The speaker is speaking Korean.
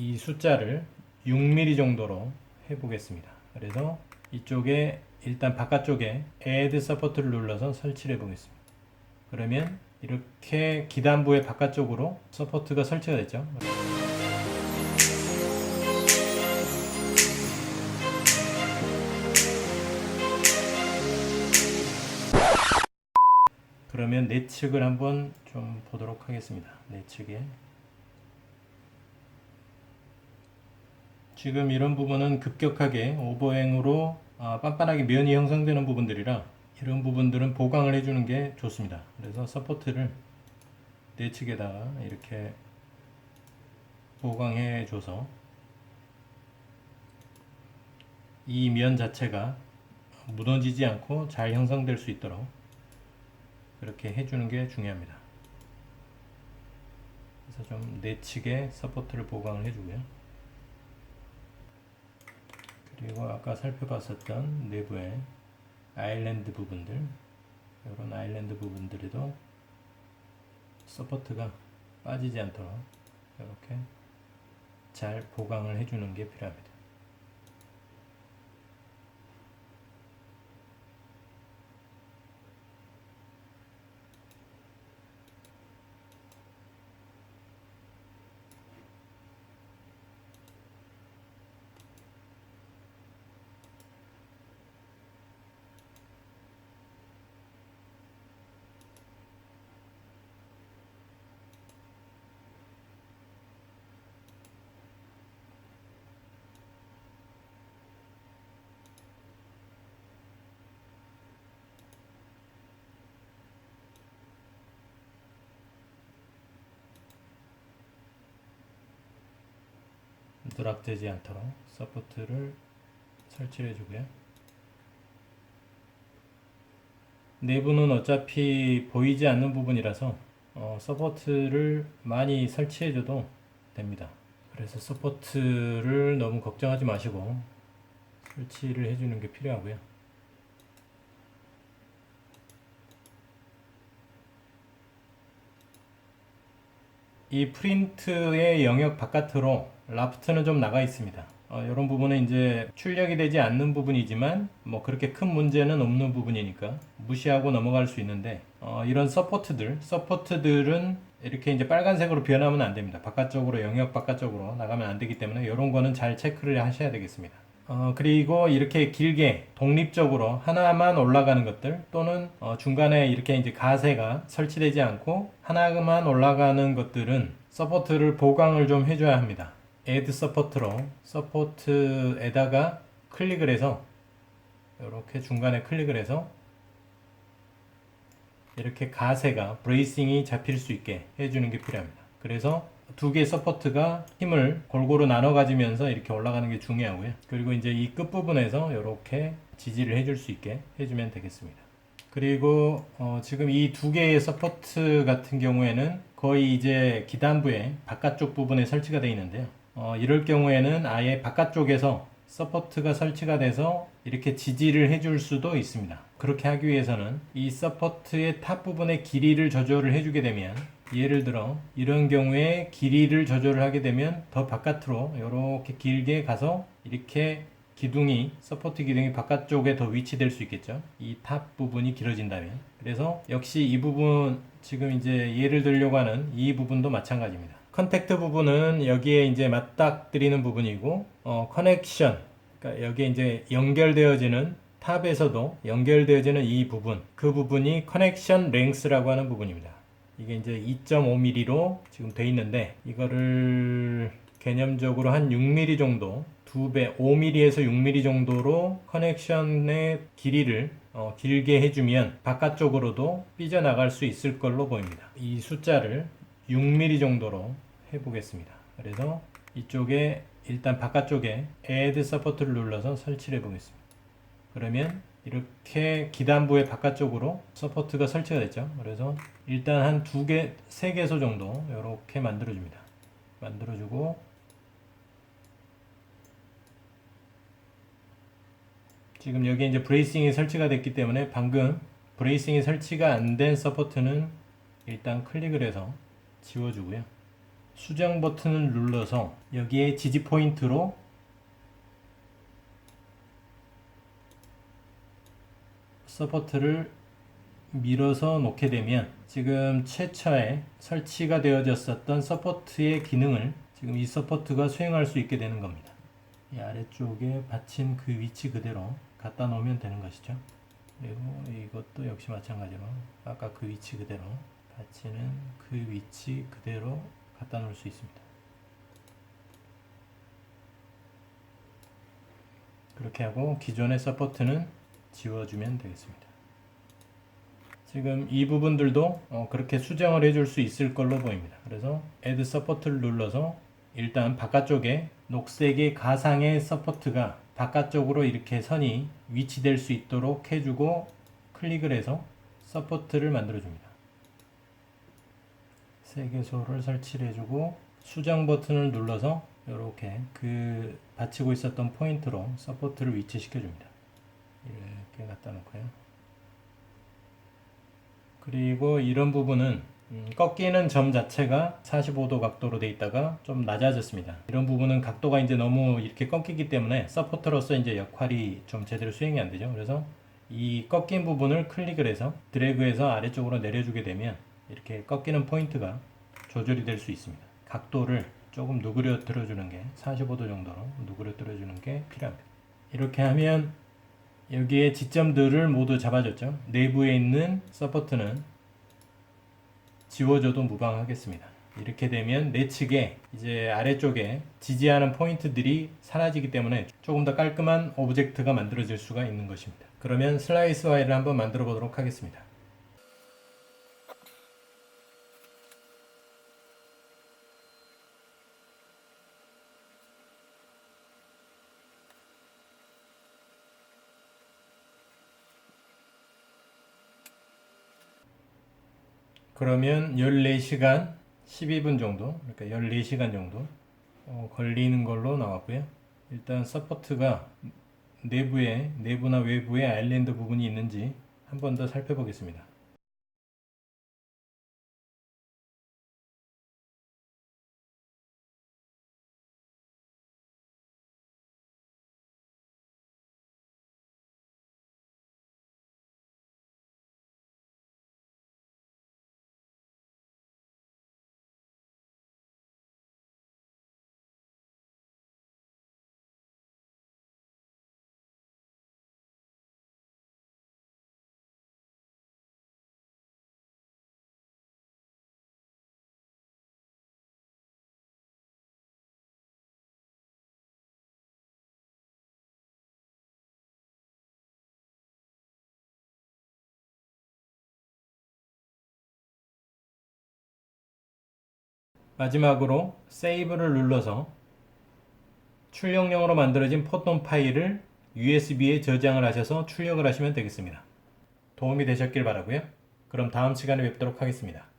이 숫자를 6mm 정도로 해보겠습니다. 그래서 이쪽에 일단 바깥쪽에 Add Support를 눌러서 설치를 해보겠습니다. 그러면 이렇게 기단부의 바깥쪽으로 서포트가 설치가 됐죠. 그러면 내측을 한번 좀 보도록 하겠습니다. 내측에 지금 이런 부분은 급격하게 오버행으로 아, 빤빤하게 면이 형성되는 부분들이라 이런 부분들은 보강을 해주는 게 좋습니다. 그래서 서포트를 내측에다가 이렇게 보강해 줘서 이 면 자체가 무너지지 않고 잘 형성될 수 있도록 그렇게 해주는 게 중요합니다. 그래서 좀 내측에 서포트를 보강을 해주고요. 그리고 아까 살펴봤었던 내부의 아일랜드 부분들 이런 아일랜드 부분들에도 서포트가 빠지지 않도록 이렇게 잘 보강을 해주는 게 필요합니다. 누락되지 않도록 서포트를 설치해 주고요. 내부는 어차피 보이지 않는 부분이라서 어, 서포트를 많이 설치해 줘도 됩니다. 그래서 서포트를 너무 걱정하지 마시고 설치를 해주는 게 필요하고요. 이 프린트의 영역 바깥으로 라프트는 좀 나가 있습니다. 어, 이런 부분은 이제 출력이 되지 않는 부분이지만 뭐 그렇게 큰 문제는 없는 부분이니까 무시하고 넘어갈 수 있는데 어, 이런 서포트들 서포트들은 이렇게 이제 빨간색으로 변하면 안 됩니다. 바깥쪽으로 영역 바깥쪽으로 나가면 안 되기 때문에 이런 거는 잘 체크를 하셔야 되겠습니다. 어, 그리고 이렇게 길게 독립적으로 하나만 올라가는 것들 또는 어, 중간에 이렇게 이제 가세가 설치되지 않고 하나만 올라가는 것들은 서포트를 보강을 좀 해줘야 합니다. add 서포트로 서포트에다가 클릭을 해서 이렇게 중간에 클릭을 해서 이렇게 가세가 브레이싱이 잡힐 수 있게 해주는 게 필요합니다. 그래서 두 개의 서포트가 힘을 골고루 나눠 가지면서 이렇게 올라가는 게 중요하고요. 그리고 이제 이 끝부분에서 이렇게 지지를 해줄 수 있게 해주면 되겠습니다. 그리고 어 지금 이 두 개의 서포트 같은 경우에는 거의 이제 기단부의 바깥쪽 부분에 설치가 되어 있는데요. 어 이럴 경우에는 아예 바깥쪽에서 서포트가 설치가 돼서 이렇게 지지를 해줄 수도 있습니다. 그렇게 하기 위해서는 이 서포트의 탑 부분의 길이를 조절을 해주게 되면 예를 들어 이런 경우에 길이를 조절을 하게 되면 더 바깥으로 이렇게 길게 가서 이렇게 기둥이 서포트 기둥이 바깥쪽에 더 위치될 수 있겠죠. 이 탑 부분이 길어진다면. 그래서 역시 이 부분 지금 이제 예를 들려고 하는 이 부분도 마찬가지입니다. 컨택트 부분은 여기에 이제 맞닥뜨리는 부분이고 어, 커넥션 그러니까 여기에 이제 연결되어지는 탑에서도 연결되어지는 이 부분 그 부분이 커넥션 랭스라고 하는 부분입니다 이게 이제 2.5mm로 지금 돼 있는데 이거를 개념적으로 한 6mm 정도 두배 5mm에서 6mm 정도로 커넥션의 길이를 어, 길게 해주면 바깥쪽으로도 삐져나갈 수 있을 걸로 보입니다. 이 숫자를 6mm 정도로 해보겠습니다. 그래서 이쪽에 일단 바깥쪽에 Add Support를 눌러서 설치를 해보겠습니다. 그러면 이렇게 기단부의 바깥쪽으로 서포트가 설치가 됐죠. 그래서 일단 한 두 개, 세 개소 정도 이렇게 만들어줍니다. 만들어주고 지금 여기 이제 브레이싱이 설치가 됐기 때문에 방금 브레이싱이 설치가 안 된 서포트는 일단 클릭을 해서 지워주고요. 수정 버튼을 눌러서 여기에 지지 포인트로 서포트를 밀어서 놓게 되면 지금 최초에 설치가 되어졌었던 서포트의 기능을 지금 이 서포트가 수행할 수 있게 되는 겁니다. 이 아래쪽에 받친 그 위치 그대로 갖다 놓으면 되는 것이죠. 그리고 이것도 역시 마찬가지로 아까 그 위치 그대로 받치는 그 위치 그대로 갖다 놓을 수 있습니다. 그렇게 하고 기존의 서포트는 지워주면 되겠습니다. 지금 이 부분들도 어, 그렇게 수정을 해줄 수 있을 걸로 보입니다. 그래서 Add 서포트를 눌러서 일단 바깥쪽에 녹색의 가상의 서포트가 바깥쪽으로 이렇게 선이 위치될 수 있도록 해주고 클릭을 해서 서포트를 만들어줍니다. 세개소를 설치를 해주고 수정 버튼을 눌러서 이렇게 그 받치고 있었던 포인트로 서포트를 위치시켜줍니다. 이렇게 갖다 놓고요. 그리고 이런 부분은 음, 꺾이는 점 자체가 45도 각도로 돼 있다가 좀 낮아졌습니다. 이런 부분은 각도가 이제 너무 이렇게 꺾이기 때문에 서포터로서 이제 역할이 좀 제대로 수행이 안 되죠. 그래서 이 꺾인 부분을 클릭을 해서 드래그해서 아래쪽으로 내려주게 되면 이렇게 꺾이는 포인트가 조절이 될 수 있습니다. 각도를 조금 누그러뜨려 주는 게 45도 정도로 누그러뜨려 주는 게 필요합니다. 이렇게 하면 여기에 지점들을 모두 잡아줬죠. 내부에 있는 서포트는 지워줘도 무방하겠습니다. 이렇게 되면 내 측에 이제 아래쪽에 지지하는 포인트들이 사라지기 때문에 조금 더 깔끔한 오브젝트가 만들어질 수가 있는 것입니다. 그러면 슬라이스 와이를 한번 만들어 보도록 하겠습니다. 그러면 14시간 12분 정도, 그러니까 14시간 정도 어, 걸리는 걸로 나왔고요. 일단 서포트가 내부에, 내부나 외부에 아일랜드 부분이 있는지 한 번 더 살펴보겠습니다. 마지막으로 세이브를 눌러서 출력용으로 만들어진 포톤 파일을 USB에 저장을 하셔서 출력을 하시면 되겠습니다. 도움이 되셨길 바라고요. 그럼 다음 시간에 뵙도록 하겠습니다.